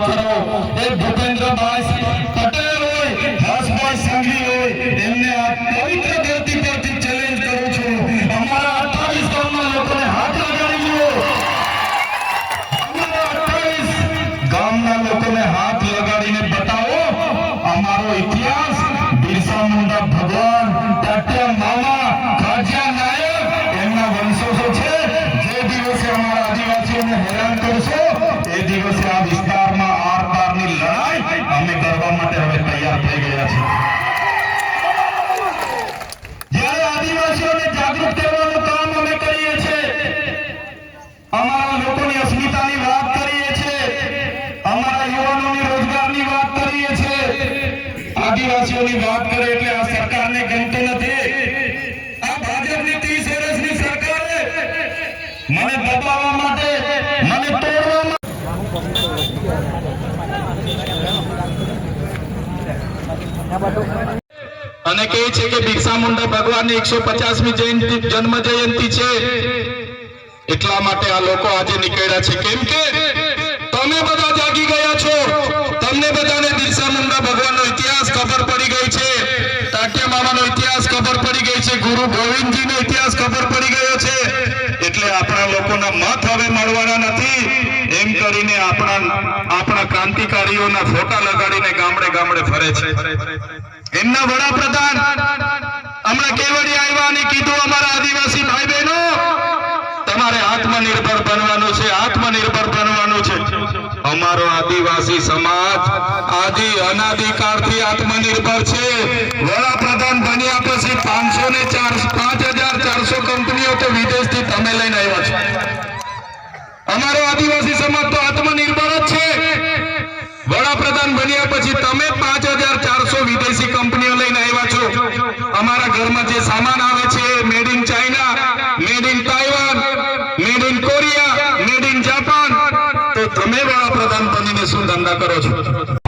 ભગવાન મામા ખાજા નાયક આદિવાસીઓને હેરાન કરશો? એ દિવસે આ વિસ્તારમાં આર પારની લડાઈ અમે કરવા માટે હવે તૈયાર થઈ ગયા છે જ્યારે આદિવાસીઓને જાગૃત કરવાનું કામ અમે કરીએ છીએ, અમારા લોકોની અસ્મિતાની વાત કરીએ છીએ, અમારા યુવાનોની રોજગારની વાત કરીએ છીએ. આદિવાસીઓની વાત કરે એટલે આ સરકારને ગમતું નથી આ ભાજપની ત્રીસ વર્ષની સરકારે મને બતાવવા માટે, મને તોડવા માટે. અને કહે છે કે બિરસા મુંડા ભગવાનની એકસો પચાસમી જન્મ જયંતિ છે. એટલા માટે આ લોકો આજે નીકળ્યા છે. કેમ કે તમે બધા જાગી ગયા છો. તમને બધાને બિરસા મુંડા ભગવાનનો ઇતિહાસ ખબર પડી ગઈ છે. ટાટિયા મામાનો ઇતિહાસ ખબર પડી ગઈ છે. ગુરુ ગોવિંદજીનો ઇતિહાસ ખબર પડી ગયો છે એટલે મત હવે મળવાના નથી. એમ કરીને આપણા આપણા ક્રાંતિકારીઓના ફોટા લગાડીને ગામડે ગામડે ફરે છે. એમના વડાપ્રધાન હમણાં કેવડી આવ્યા અને કીધું, અમારા આદિવાસી ભાઈ બહેનો તમારે આત્મનિર્ભર બનવાનું છે, આત્મનિર્ભર બનવાનું છે. અમારો આદિવાસી સમાજ આદિ અનાદિકાળથી આત્મનિર્ભર છે. વડાપ્રધાન બન્યા પછી પાંચસો ને ચાર ચારસો કંપનીઓ તો વિદેશથી તમે લઈને આવ્યા છો અમારો આદિવાસી તો આત્મનિર્ભર જ છે. વડાપ્રધાન બન્યા પછી તમે પાંચ હજાર ચારસો વિદેશી કંપનીઓ લઈને આવ્યા છો. અમારા ઘરમાં જે સામાન આવે છે made in China made in Taiwan made in Korea made in Japan તો તમે વડાપ્રધાન બનીને શું ધંધા કરો છો?